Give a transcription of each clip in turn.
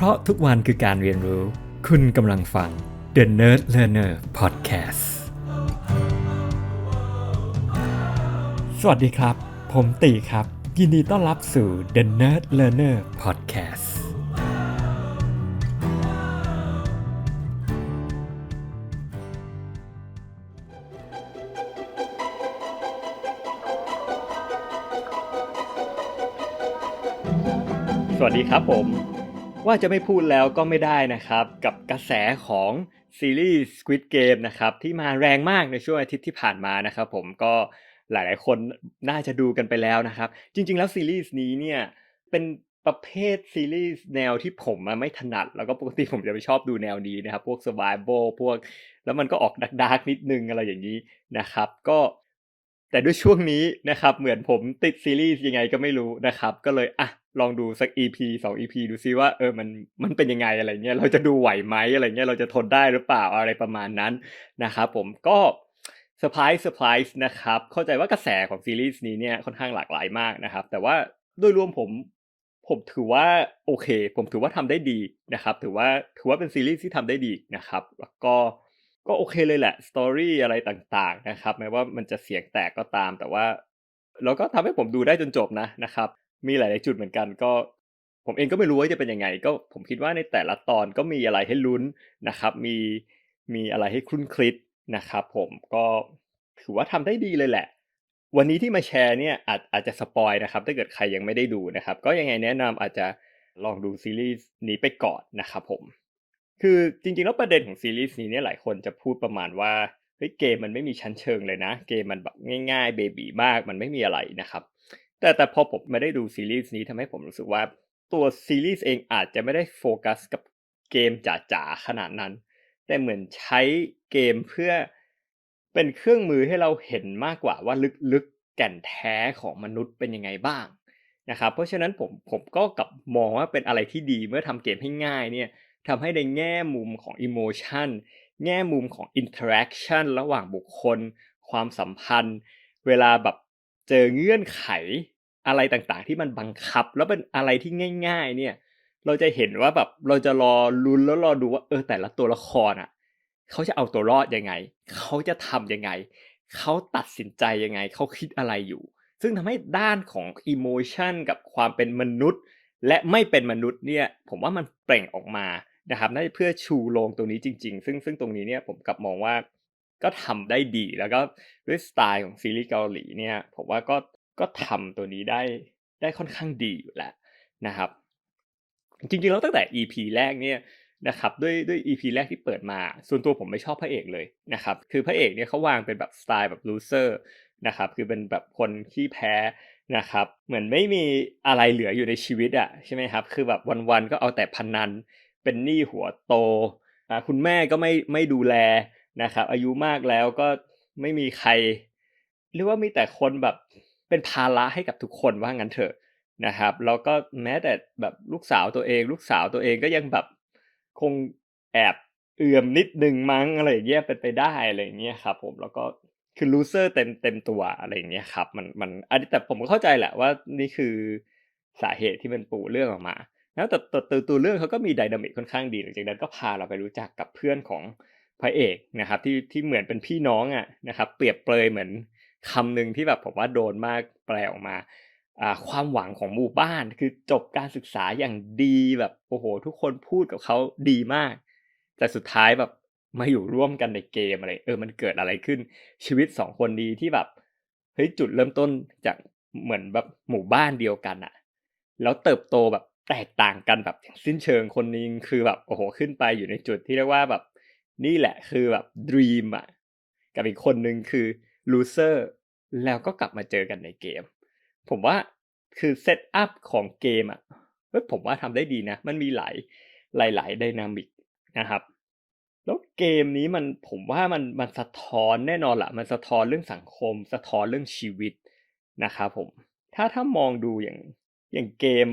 เพราะทุกวันคือการเรียนรู้ คุณกำลังฟัง The Nerd Learner Podcast สวัสดีครับ ผมตีครับ ยินดีต้อนรับสู่ The Nerd Learner Podcast สวัสดีครับผม ว่าจะไม่พูดแล้วก็ไม่ได้นะครับ กับกระแสของซีรีส์ Squid Game นะครับที่มาแรงมากในช่วงอาทิตย์ที่ผ่านมานะครับผมก็หลายๆ คนน่าจะดูกันไปแล้วนะครับ จริง ๆ แล้วซีรีส์นี้เนี่ยเป็นประเภทซีรีส์แนวที่ผมไม่ถนัด แล้วก็ปกติผมจะไม่ชอบดูแนวนี้นะครับ พวก survival พวก แล้วมันก็ออกดาร์กนิดนึงอะไรอย่างนี้นะครับ ก็แต่ด้วยช่วงนี้นะครับ เหมือนผมติดซีรีส์ยังไงก็ไม่รู้นะครับ ก็เลยอะ ลองดูสัก EP 2 EP ดูซิว่าเออมันมันเป็นยังไงอะไรเงี้ยเราจะดูไหวไหมอะไรเงี้ยเราจะทนได้หรือเปล่าอะไรประมาณนั้นนะครับผมก็เซอร์ไพรส์เซอร์ไพรส์นะครับเข้าใจว่ากระแสของซีรีส์นี้เนี่ยค่อนข้างหลากหลายมากนะครับ แต่ว่าโดยรวมผมผมถือว่าโอเค ผมถือว่าทำได้ดีนะครับ ถือว่าถือว่าเป็นซีรีส์ที่ทำได้ดีนะครับ แล้วก็ก็โอเคเลยแหละสตอรี่อะไรต่างๆนะครับแม้ว่ามันจะเสียงแตกก็ตามแต่ว่าเราก็ทำให้ผมดูได้จนจบนะนะครับ มีหลาย ๆ จุดเหมือนกันก็ ผมเองก็ไม่รู้ว่าจะเป็นยังไง ก็ผมคิดว่าในแต่ละตอนก็มีอะไรให้ลุ้นนะครับ มีมีอะไรให้คลุ้นคลิดนะครับ ผมก็ถือว่าทำได้ดีเลยแหละ วันนี้ที่มาแชร์เนี่ยอาจอาจจะสปอยนะครับ ถ้าเกิดใครยังไม่ได้ดูนะครับ ก็ยังไงแนะนำอาจจะลองดูซีรีส์นี้ไปก่อนนะครับผม คือจริง ๆ แล้วประเด็นของซีรีส์นี้เนี่ยหลายคนจะพูดประมาณว่าเฮ้ยเกมมันไม่มีชั้นเชิงเลยนะ เกมมันแบบง่ายๆเบบีมากมันไม่มีอะไรนะครับ แต่แต่พอผมไม่ได้ดูซีรีส์นี้ทำให้ผมรู้สึกว่า ตัวซีรีส์เองอาจจะไม่ได้โฟกัสกับเกมจ๋าๆขนาดนั้น แต่เหมือนใช้เกมเพื่อเป็นเครื่องมือให้เราเห็นมากกว่าว่าลึกๆแก่นแท้ของมนุษย์เป็นยังไงบ้างนะครับเพราะฉะนั้นผมผมก็กลับมองว่าเป็นอะไรที่ดีเมื่อทำเกมให้ง่ายเนี่ยทำให้ในแง่มุมของอิโมชันแง่มุมของอินเทอร์แอคชั่นระหว่างบุคคล ความสัมพันธ์ เวลาแบบเจอเงื่อนไข อะไรต่างๆ ที่มันบังคับ แล้วเป็นอะไรที่ง่าย ๆ เนี่ย เราจะเห็นว่าแบบเราจะรอลุ้นแล้วรอดูว่าเออแต่ละตัวละครอะเขาจะเอาตัวรอดยังไง เขาจะทำยังไง เขาตัดสินใจยังไง เขาคิดอะไรอยู่ ซึ่งทำให้ด้านของอิโมชันกับความเป็นมนุษย์ และไม่เป็นมนุษย์เนี่ย ผมว่ามันเปล่งออกมานะครับน่าจะเพื่อชูโลงตรงนี้จริง ๆ ซึ่งซึ่งตรงนี้เนี่ยผมกลับมองว่าก็ทำได้ดีแล้วก็ด้วยสไตล์ของซีรีส์เกาหลีเนี่ย ผมว่าก็ ก็ทำตัวนี้ได้ได้ค่อนข้างดีอยู่แล้วนะครับ จริงๆแล้วตั้งแต่ EP แรกเนี่ยนะครับด้วยด้วย EP แรกที่เปิดมา ส่วนตัวผมไม่ชอบพระเอกเลยนะครับ คือพระเอกเนี่ยเขาวางเป็นแบบสไตล์แบบลูเซอร์นะครับคือเป็นแบบคนขี้แพ้นะครับ เหมือนไม่มีอะไรเหลืออยู่ในชีวิตอะใช่ไหมครับ คือแบบวันๆก็เอาแต่พนัน เป็นหนี้หัวโตอ่าคุณแม่ก็ไม่ไม่ดูแลนะครับ อายุมากแล้วก็ไม่มีใครเรียกว่ามีแต่คนแบบ เป็นภาระให้กับทุกคนว่างั้นเถอะนะครับแล้วก็แม้แต่แบบลูกสาวตัวเอง ลูกสาวตัวเองก็ยังแบบคงแอบเอื่อมนิดนึงมั้งอะไรอย่เงี้ยเป็นไปได้อะไรอย่างเงี้ยครับผมแล้วก็คือลูเซอร์เต็มเต็มตัวอะไรอย่างเงี้ยครับมันมันอันนี้แต่ผมก็เข้าใจแหละว่านี่คือสาเหตุที่มันปูเรื่องออกมาแล้วแต่ตัวตัวเรื่องเขาก็มีไดนามิกค่อนข้างดีหลังจากนั้นก็พาเราไปรู้จักกับเพื่อนของพระเอกนะครับที่ที่เหมือนเป็นพี่น้องอะนะครับ เปรียบเปรยเหมือน คำหนึ่งที่แบบผมว่าโดนมากแปลออกมาความหวังของหมู่บ้านคือจบการศึกษาอย่างดีแบบโอ้โห ทุกคนพูดกับเขาดีมาก แต่สุดท้ายแบบมาอยู่ร่วมกันในเกมอะไรเออมันเกิดอะไรขึ้น ชีวิตสองคนดีที่แบบเฮ้ยจุดเริ่มต้นจากเหมือนแบบหมู่บ้านเดียวกันอะแล้วเติบโตแบบแตกต่างกันแบบสิ้นเชิงคนนึงคือแบบโอ้โหขึ้นไปอยู่ในจุดที่เรียกว่าแบบนี่แหละคือแบบดีมอะกับอีกคนนึงคือลูเซอร์ แล้วก็กลับมาเจอกันในเกม ผมว่าคือเซตอัพของเกมอะเฮ้ยผมว่าทำได้ดีนะ มันมีหลายหลายหลายดินามิกนะครับ แล้วเกมนี้มันผมว่ามันมันสะท้อนแน่นอนละมันสะท้อนเรื่องสังคม สะท้อนเรื่องชีวิตนะครับผม ถ้าถ้ามองดูอย่างอย่างเกม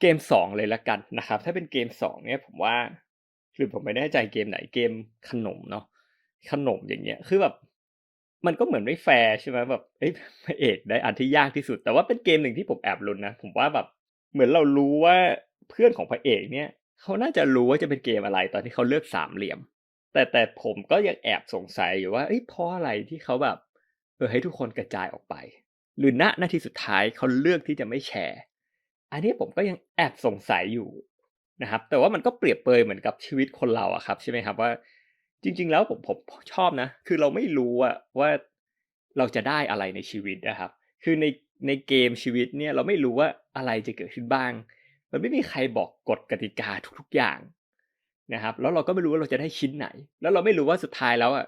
เกมสองเลยละกันนะครับ ถ้าเป็นเกมสองเนี่ยผมว่าหรือผมไม่แน่ใจเกมไหนเกมขนมเนาะขนมอย่างเงี้ย คือแบบ มันก็เหมือนไม่แฟร์ใช่ไหมแบบเอ้ยพระเอกได้อันที่ยากที่สุด แต่ว่าเป็นเกมหนึ่งที่ผมแอบลุ้นนะผมว่าแบบเหมือนเรารู้ว่าเพื่อนของพระเอกเนี่ยเขาน่าจะรู้ว่าจะเป็นเกมอะไรตอนที่เขาเลือกสามเหลี่ยม แต่แต่ผมก็ยังแอบสงสัยอยู่ว่าเอ้ยเพราะอะไรที่เขาแบบเออให้ทุกคนกระจายออกไป หรือณนาทีสุดท้ายเขาเลือกที่จะไม่แชร์ อันนี้ผมก็ยังแอบสงสัยอยู่นะครับ แต่ว่ามันก็เปรียบเปยเหมือนกับชีวิตคนเราอะครับใช่ไหมครับว่า จริง ๆ แล้วผมผมชอบนะ คือเราไม่รู้อะว่าเราจะได้อะไรในชีวิตนะครับ คือในในเกมชีวิตเนี่ยเราไม่รู้ว่าอะไรจะเกิดขึ้นบ้าง มันไม่มีใครบอกกฎกติกาทุกๆอย่างนะครับ แล้วเราก็ไม่รู้ว่าเราจะได้ชิ้นไหน แล้วเราไม่รู้ว่าสุดท้ายแล้วอะ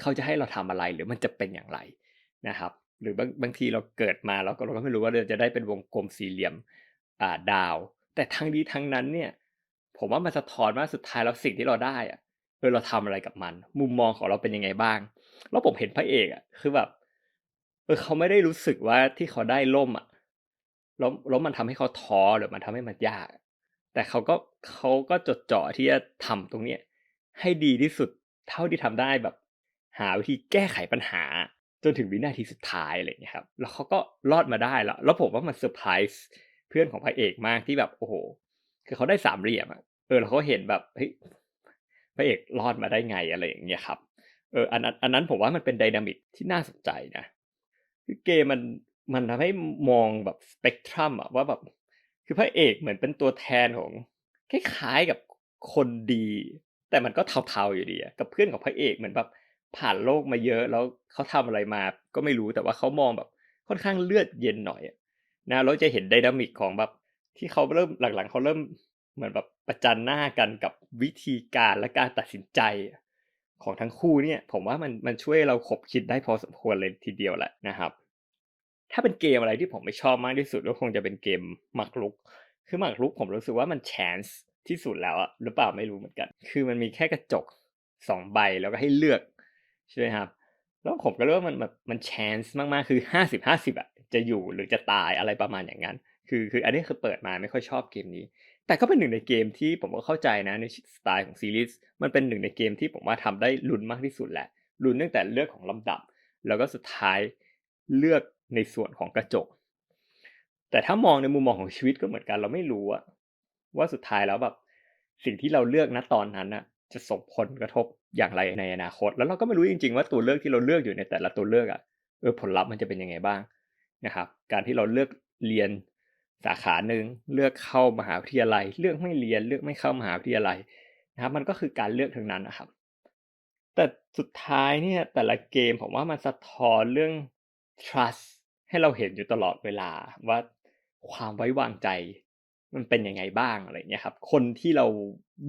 เขาจะให้เราทำอะไรหรือมันจะเป็นอย่างไรนะครับ หรือบางบางทีเราเกิดมาเราก็เราก็ไม่รู้ว่าเราจะได้เป็นวงกลมสี่เหลี่ยมอ่าดาว แต่ทั้งนี้ทั้งนั้นเนี่ย ผมว่ามันสะท้อนว่าสุดท้ายแล้วสิ่งที่เราได้อะ เออเราทำอะไรกับมัน มุมมองของเราเป็นยังไงบ้าง แล้วผมเห็นพระเอกอะคือแบบเออเขาไม่ได้รู้สึกว่าที่เขาได้ล่มอะแล้วแล้วมันทำให้เขาท้อหรือมันทำให้มันยาก แต่เขาก็เขาก็จดจ่อที่จะทำตรงเนี้ยให้ดีที่สุดเท่าที่ทำได้แบบ หาวิธีแก้ไขปัญหา จนถึงวินาทีสุดท้ายอะไรอย่างเงี้ยครับ แล้วเขาก็รอดมาได้แล้ว แล้วผมว่ามันเซอร์ไพรส์เพื่อนของพระเอกมากที่แบบโอ้โห คือเขาได้สามเหลี่ยมอะเออแล้วเขาเห็นแบบเฮ้ย พระเอกรอดมาได้ไงอะไรอย่างเงี้ยครับเอออันนั้นอันนั้นผมว่ามันเป็นไดนามิกที่น่าสนใจนะคือเกมมันมันทำให้มองแบบสเปกตรัมอะว่าแบบคือพระเอกเหมือนเป็นตัวแทนของคล้ายๆกับคนดี แต่มันก็เทาๆอยู่ดีอะกับเพื่อนของพระเอกเหมือนแบบผ่านโลกมาเยอะแล้วเขาทำอะไรมาก็ไม่รู้แต่ว่าเขามองแบบค่อนข้างเลือดเย็นหน่อยนะเราจะเห็นไดนามิกของแบบที่เขาเริ่มหลังๆเขาเริ่ม เหมือนแบบประจันหน้ากันกับวิธีการและการตัดสินใจของทั้งคู่เนี่ย ผมว่ามันมันช่วยเราขบคิดได้พอสมควรเลยทีเดียวแหละนะครับ ถ้าเป็นเกมอะไรที่ผมไม่ชอบมากที่สุดก็คงจะเป็นเกมหมากรุก คือหมากรุกผมรู้สึกว่ามันแชนส์ที่สุดแล้วอะหรือเปล่าไม่รู้เหมือนกัน คือมันมีแค่กระจกสองใบแล้วก็ให้เลือกใช่ไหมครับ แล้วผมก็รู้ว่ามันแบบมันแชนส์มากๆ คือห้าสิบห้าสิบอะจะอยู่หรือจะตายอะไรประมาณอย่างนั้น คือคืออันนี้คือเปิดมาไม่ค่อยชอบเกมนี้ แต่ก็เป็นหนึ่งในเกมที่ผมก็เข้าใจนะในสไตล์ของซีรีส์มันเป็นหนึ่งในเกมที่ผมว่าทำได้ลุ้นมากที่สุดแหละลุ้นตั้งแต่เลือกของลำดับ แล้วก็สุดท้ายเลือกในส่วนของกระจก แต่ถ้ามองในมุมมองของชีวิตก็เหมือนกันเราไม่รู้อะว่าสุดท้ายแล้วแบบสิ่งที่เราเลือกณตอนนั้นอะจะส่งผลกระทบอย่างไรในอนาคต แล้วเราก็ไม่รู้จริงๆว่าตัวเลือกที่เราเลือกอยู่ในแต่ละตัวเลือกอะเออผลลัพธ์มันจะเป็นยังไงบ้างนะครับ การที่เราเลือกเรียน สาขาหนึ่งเลือกเข้ามหาวิทยาลัย เลือกไม่เรียนเลือกไม่เข้ามหาวิทยาลัยนะครับมันก็คือการเลือกทั้งนั้นนะครับ แต่สุดท้ายเนี่ยแต่ละเกมผมว่ามันสะท้อนเรื่อง trust ให้เราเห็นอยู่ตลอดเวลาว่าความไว้วางใจ มันเป็นยังไงบ้างอะไรเงี้ยครับ คนที่เรา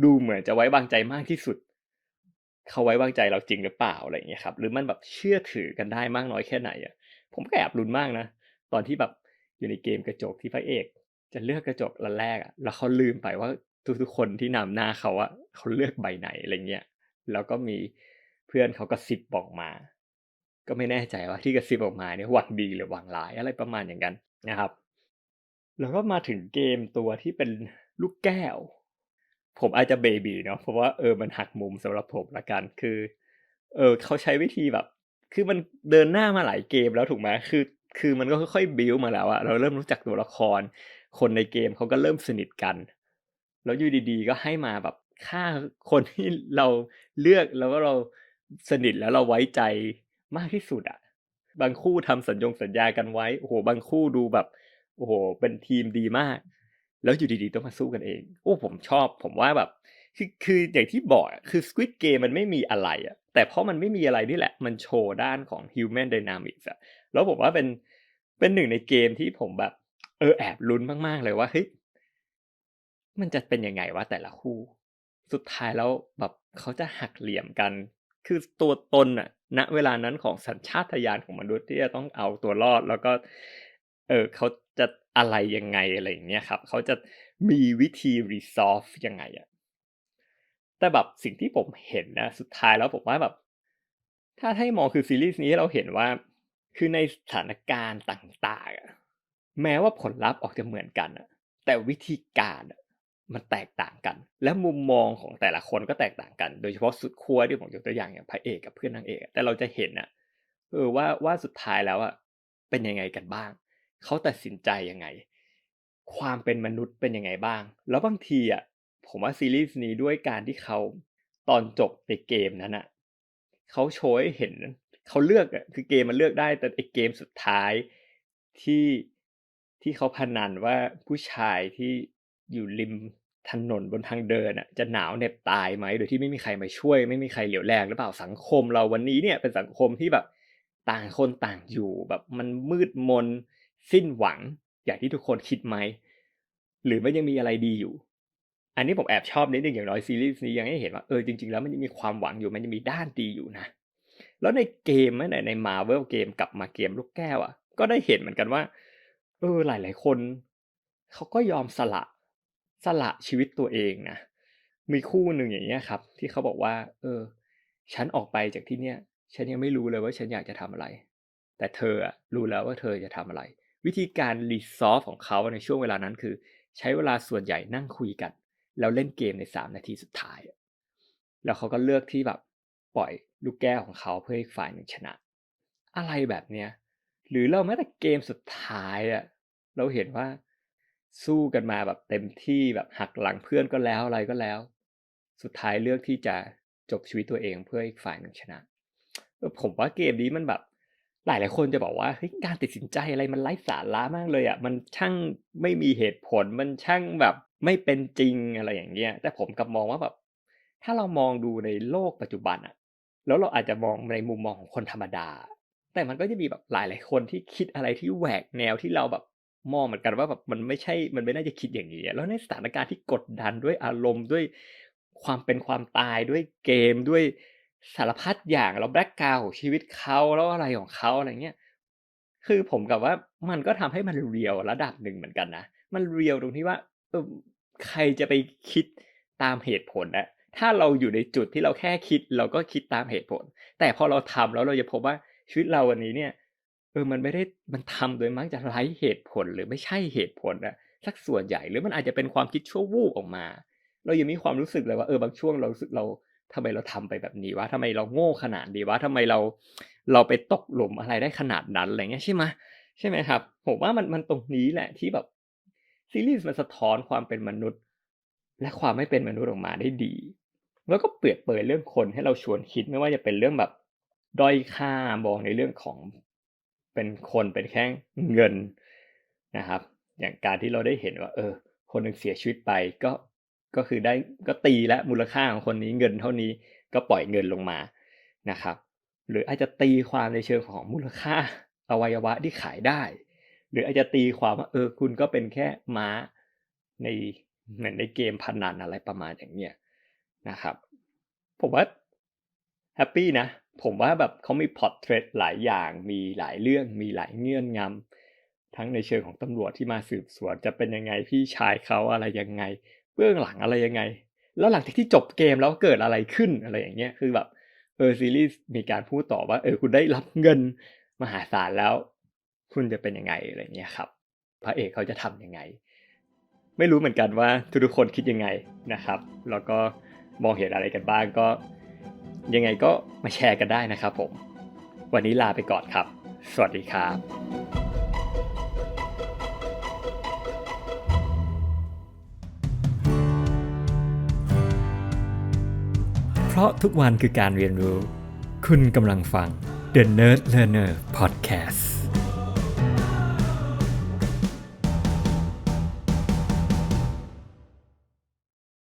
ดูเหมือนจะไว้วางใจมากที่สุด เขาไว้วางใจเราจริงหรือเปล่าอะไรเงี้ยครับ หรือมันแบบเชื่อถือกันได้มากน้อยแค่ไหนอะผมก็แอบลุ้นมากนะ ตอนที่แบบ อยู่ในเกมกระจกที่พระเอก จะเลือกกระจกละแรกอะแล้วเขาลืมไปว่าทุกๆคนที่นำหน้าเขาอะเขาเลือกใบไหนอะไรเงี้ยแล้วก็มีเพื่อนเขาก็สิบบอกมา ก็ไม่แน่ใจว่าที่กระซิบออกมาเนี่ยหวังดีหรือหวังร้ายอะไรประมาณอย่างนั้นนะครับ แล้วก็มาถึงเกมตัวที่เป็นลูกแก้ว ผมอาจจะเบบีเนาะเพราะว่าเออมันหักมุมสำหรับผมละกันคือ เออเขาใช้วิธีแบบ คือมันเดินหน้ามาหลายเกมแล้วถูกไหมคือ คือมันก็ค่อยๆบิวมาแล้วอะเราเริ่มรู้จักตัวละคร คนในเกมเขาก็เริ่มสนิทกัน แล้วอยู่ดีๆ ก็ให้มาแบบฆ่าคนที่เราเลือกแล้วก็เราสนิทแล้วเราไว้ใจมากที่สุดอะบางคู่ทำสัญญงสัญญากันไว้โอ้โหบางคู่ดูแบบโอ้โหเป็นทีมดีมาก แล้วอยู่ดีๆต้องมาสู้กันเองโอ้ผมชอบ ผมว่าแบบคือคืออย่างที่บอกคือ Squid Game มันไม่มีอะไรอะแต่เพราะมันไม่มีอะไรนี่แหละ มันโชว์ด้านของ Human Dynamics อะ แล้วผมว่าเป็นเป็นหนึ่งในเกมที่ผมแบบ เออแอบลุ้นมาก ๆ เลยว่าเฮ้ยมันจะเป็นยังไงวะแต่ละคู่ สุดท้ายแล้วแบบเขาจะหักเหลี่ยมกัน คือตัวตนอะณเวลานั้นของสัญชาตญาณของมนุษย์ที่จะต้องเอาตัวรอดแล้วก็ เออเขาจะอะไรยังไงอะไรอย่างเงี้ยครับเขาจะมีวิธี resolve ยังไงอะแต่แบบสิ่งที่ผมเห็นนะ สุดท้ายแล้วผมว่าแบบ ถ้าให้มองคือซีรีส์นี้เราเห็นว่า คือในสถานการณ์ต่างๆ แม้ว่าผลลัพธ์ออกจะเหมือนกันแต่วิธีการมันแตกต่างกัน และมุมมองของแต่ละคนก็แตกต่างกัน โดยเฉพาะสุดขั้วที่ผมยกตัวอย่างอย่างพระเอกกับเพื่อนนางเอกแต่เราจะเห็นอะเออว่าว่าสุดท้ายแล้วอะเป็นยังไงกันบ้าง เขาตัดสินใจยังไง ความเป็นมนุษย์เป็นยังไงบ้าง แล้วบางทีอะผมว่าซีรีส์นี้ด้วยการที่เขาตอนจบในเกมนั้นอะเขาโชว์ให้เห็น เขาเลือกอะคือเกมมันเลือกได้ แต่ไอเกมสุดท้ายที่ที่เขาพนันว่าผู้ชายที่อยู่ริมถนนบนทางเดินอะจะหนาวเหน็บตายไหมโดยที่ไม่มีใครมาช่วย ไม่มีใครเหลียวแรงหรือเปล่าสังคมเราวันนี้เนี่ยเป็นสังคมที่แบบต่างคนต่างอยู่แบบมันมืดมนสิ้นหวังอย่างที่ทุกคนคิดไหม หรือมันยังมีอะไรดีอยู่ อันนี้ผมแอบชอบนิดนึงอย่างน้อยซีรีส์นี้ยังให้เห็นว่าเออจริงๆแล้วมันยังมีความหวังอยู่มันยังมีด้านดีอยู่นะ แล้วในเกมแม้แต่ในมาเวลเกมกลับมาเกมลูกแก้วอะ ก็ได้เห็นเหมือนกันว่า เออหลาย ๆ คนเขาก็ยอมสละสละชีวิตตัวเองนะมีคู่หนึ่งอย่างเงี้ยครับ ที่เขาบอกว่า เออ ฉันออกไปจากที่เนี้ยฉันยังไม่รู้เลยว่าฉันอยากจะทำอะไร แต่เธออะรู้แล้วว่าเธอจะทำอะไร วิธีการรีซอฟของเขาในช่วงเวลานั้นคือ ใช้เวลาส่วนใหญ่นั่งคุยกัน แล้วเล่นเกมในสามนาทีสุดท้าย แล้วเขาก็เลือกที่แบบ ปล่อยลูกแก้วของเขาเพื่อให้ฝ่ายหนึ่งชนะ อะไรแบบเนี้ยหรือเราแม้แต่เกมสุดท้ายอะเราเห็นว่าสู้กันมาแบบเต็มที่แบบหักหลังเพื่อนก็แล้วอะไรก็แล้ว สุดท้ายเลือกที่จะจบชีวิตตัวเองเพื่อให้ฝ่ายหนึ่งชนะผมว่าเกมนี้มันแบบ หลายหลายคนจะบอกว่าเฮ้ยการตัดสินใจอะไรมันไร้สาระมากเลยอะมันช่างไม่มีเหตุผลมันช่างแบบไม่เป็นจริงอะไรอย่างเงี้ยแต่ผมกลับมองว่าแบบถ้าเรามองดูในโลกปัจจุบันอะ แล้วเราอาจจะมองในมุมมองของคนธรรมดา แต่มันก็จะมีแบบหลายหลายคนที่คิดอะไรที่แหวกแนวที่เราแบบมองเหมือนกันว่าแบบมันไม่ใช่มันไม่น่าจะคิดอย่างนี้แล้วในสถานการณ์ที่กดดันด้วยอารมณ์ด้วยความเป็นความตายด้วยเกมด้วยสารพัดอย่างแล้วแบล็กกราวของชีวิตเขาแล้วอะไรของเขาอะไรเงี้ยคือผมกับว่ามันก็ทำให้มันเรียวระดับหนึ่งเหมือนกันนะมันเรียวตรงที่ว่าเออใครจะไปคิดตามเหตุผลนะ ถ้าเราอยู่ในจุดที่เราแค่คิด เราก็คิดตามเหตุผล แต่พอเราทำแล้วเราจะพบว่าชีวิตเราวันนี้เนี่ยเออมันไม่ได้มันทำโดยมักจะไร้เหตุผลหรือไม่ใช่เหตุผลอะสักส่วนใหญ่หรือมันอาจจะเป็นความคิดชั่ววูบออกมา เรายังมีความรู้สึกเลยว่าเออบางช่วงเราสึกเราทำไมเราทำไปแบบนี้วะทำไมเราโง่ขนาดนี้วะทำไมเราเราไปตกหลุมอะไรได้ขนาดนั้นอะไรเงี้ยใช่ไหมใช่ไหมครับ ผมว่ามันมันตรงนี้แหละที่แบบซีรีส์มันสะท้อนความเป็นมนุษย์ และความไม่เป็นมนุษย์ออกมาได้ดี แล้วก็เปรียบเปยเรื่องคนให้เราชวนคิดไม่ว่าจะเป็นเรื่องแบบด้อยค่ามองในเรื่องของเป็นคนเป็นแค่เงินนะครับ อย่างการที่เราได้เห็นว่า เออ คนหนึ่งเสียชีวิตไปก็ก็คือได้ก็ตีและมูลค่าของคนนี้เงินเท่านี้ก็ปล่อยเงินลงมานะครับ หรืออาจจะตีความในเชิงของมูลค่าอวัยวะที่ขายได้ หรืออาจจะตีความว่าเออคุณก็เป็นแค่ม้าในเหมือนในเกมพนันอะไรประมาณอย่างเนี้ย นะครับ ผมว่าแฮปปี้นะ ผมว่าแบบเขามีพอร์เทรตหลายอย่าง มีหลายเรื่อง มีหลายเงื่อนงำทั้งในเชิงของตำรวจที่มาสืบสวนจะเป็นยังไงพี่ชายเขาอะไรยังไง เบื้องหลังอะไรยังไง แล้วหลังจากที่จบเกมแล้วเกิดอะไรขึ้นอะไรอย่างเงี้ย คือแบบเออซีรีส์มีการพูดต่อว่าเออคุณได้รับเงินมหาศาลแล้ว คุณจะเป็นยังไงอะไรเงี้ยครับ พระเอกเขาจะทำยังไง ไม่รู้เหมือนกันว่าทุกๆคนคิดยังไงนะครับ แล้วก็ มองเห็นอะไรกันบ้างก็ ยังไงก็มาแชร์กันได้นะครับผม วันนี้ลาไปก่อนครับ สวัสดีครับเพราะทุกวันคือการเรียนรู้ คุณกำลังฟัง The Nerd Learner Podcast